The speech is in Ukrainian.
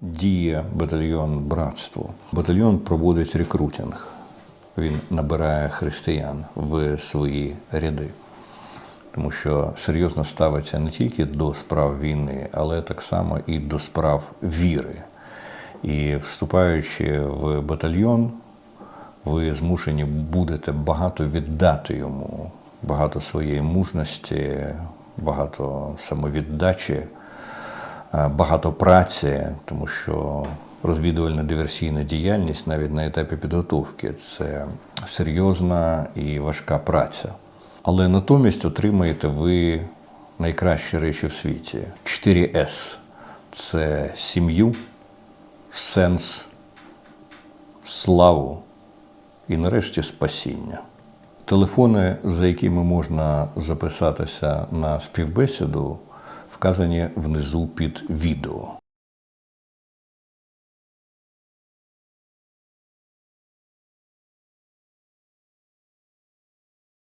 діє батальйон братство. Батальйон проводить рекрутинг. Він набирає християн в свої ряди, тому що серйозно ставиться не тільки до справ війни, але так само і до справ віри. І вступаючи в батальйон, ви змушені будете багато віддати йому, багато своєї мужності, багато самовіддачі, багато праці, тому що розвідувальна диверсійна діяльність навіть на етапі підготовки це серйозна і важка праця. Але натомість отримаєте ви найкращі речі в світі. 4С це сім'ю, сенс, славу і нарешті спасіння. Телефони, за якими можна записатися на співбесіду, вказані внизу під відео.